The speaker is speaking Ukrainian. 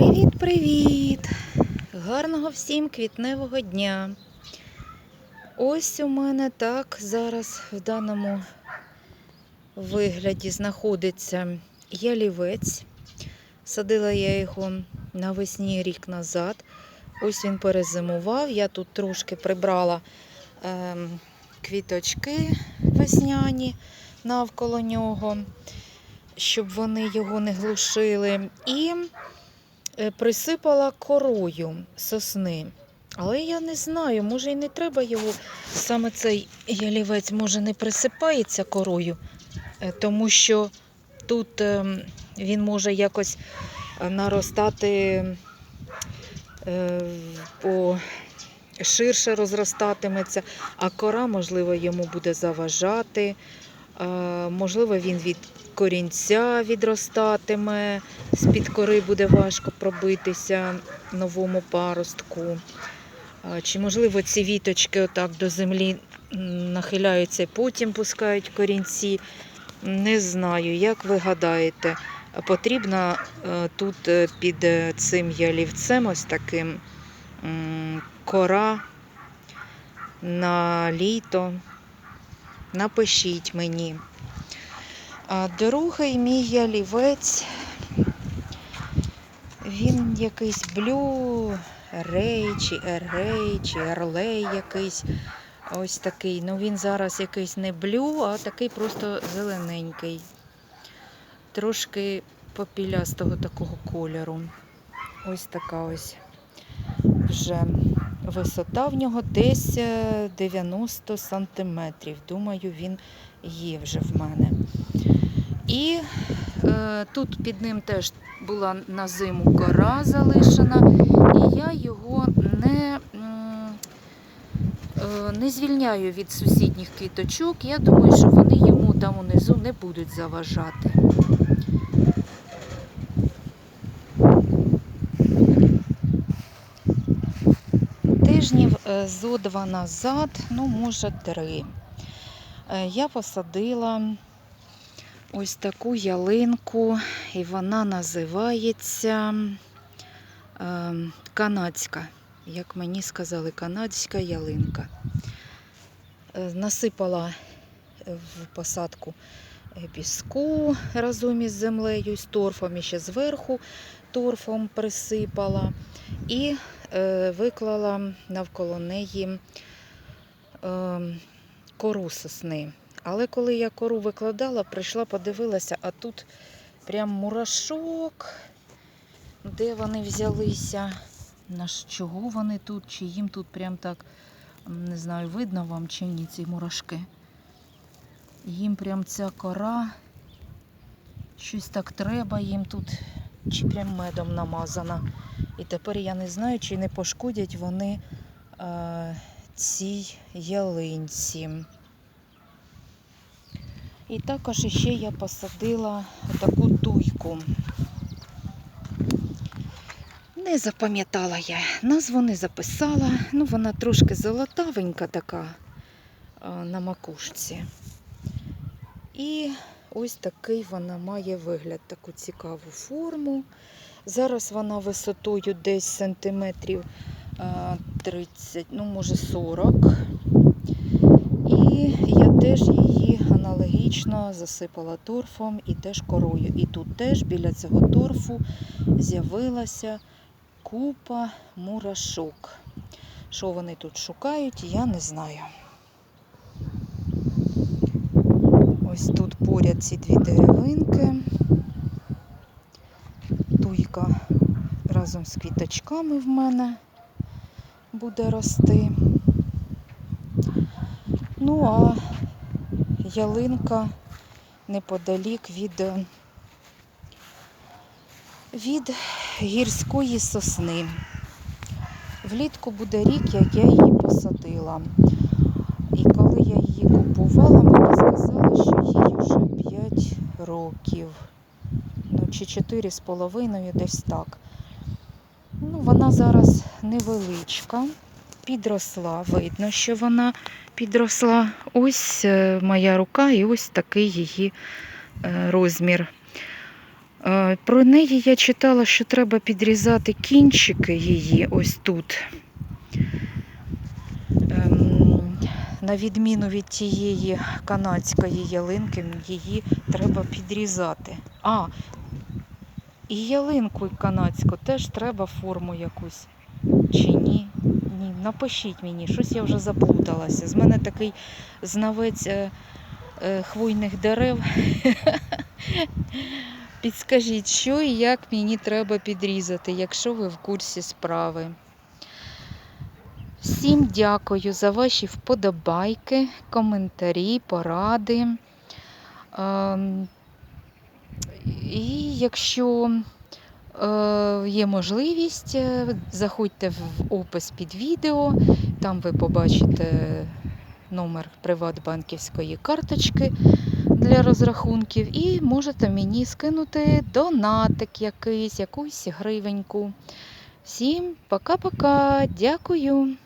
Привіт-привіт! Гарного всім квітневого дня. Ось у мене так зараз в даному вигляді знаходиться ялівець. Садила я його навесні рік назад. Ось він перезимував. Я тут трошки прибрала ем, квіточки весняні навколо нього, щоб вони його не глушили. І е, присипала корою сосни. Але я не знаю, може і не треба його, саме цей ялівець може не присипається корою, е, тому що тут ем, він може якось е, наростати е, по ширше розростатиметься, а кора, можливо, йому буде заважати. Е, Можливо, він від корінця відростатиме, з-під кори буде важко пробитися новому паростку. Е, Чи, можливо, ці віточки отак до землі нахиляються і потім пускають корінці. Не знаю, як ви гадаєте, потрібна е, тут під цим ялівцем ось таким кора на літо. Напишіть мені. Другий мій ялівець, він якийсь блю, рей, чи ерей, чи ерлей якийсь. Ось такий. Ну він зараз якийсь не блю, а такий просто зелененький. Трошки попілястого такого кольору. Ось така ось вже висота в нього десь е, 90 сантиметрів. Думаю, він є вже в мене. І е, тут під ним теж була на зиму кора залишена, і я його не, е, не звільняю від сусідніх квіточок. Я думаю, що вони йому там унизу не будуть заважати. Тижнів е, зо два назад, ну, може, три. е, Я посадила ось таку ялинку, і вона називається е, канадська. Як мені сказали, канадська ялинка. Насипала в посадку піску разом із землею, з торфом і ще зверху торфом присипала. І е, виклала навколо неї е, кору сосни. Але коли я кору викладала, прийшла, подивилася, а тут прям мурашок. Де вони взялися? На чого вони тут? Чи їм тут прям так, не знаю, видно вам чи ні ці мурашки? Їм прям ця кора, щось так треба їм тут, чи прям медом намазана. І тепер я не знаю, чи не пошкодять вони е, цій ялинці. І також ще я посадила таку туйку. Не запам'ятала я, назву не записала. Ну, вона трошки золотавенька така е, на макушці. І ось такий вона має вигляд, таку цікаву форму. Зараз вона висотою десь сантиметрів е, 30, ну може 40. І я теж її аналогічно засипала торфом і теж корою. І тут теж біля цього торфу з'явилася купа мурашок. Що вони тут шукають, я не знаю. Ось тут поряд ці дві деревинки. Туйка разом з квіточками в мене буде рости. Ну, а ялинка неподалік від, від гірської сосни. Влітку буде рік, як я її посадила. І коли я її купувала, мені сказали, що їй вже 5 років. Ну, чи 4 з половиною, десь так. Ну, вона зараз невеличка, підросла. Видно, що вона підросла. Ось е, моя рука і ось такий її е, розмір. Е, Про неї я читала, що треба підрізати кінчики її ось тут. На відміну від тієї канадської ялинки, її треба підрізати. А, і ялинку канадську теж треба форму якусь. Чи ні? Ні, напишіть мені, щось я вже заплуталася. З мене такий знавець е, е, хвойних дерев. Підскажіть, що і як мені треба підрізати, якщо ви в курсі справи. Всім дякую за ваші вподобайки, коментарі, поради. Ем, І якщо е, є можливість, е, заходьте в опис під відео, там ви побачите номер приватбанківської карточки для розрахунків і можете мені скинути донатик якийсь, якусь гривеньку. Всім пока-пока, дякую.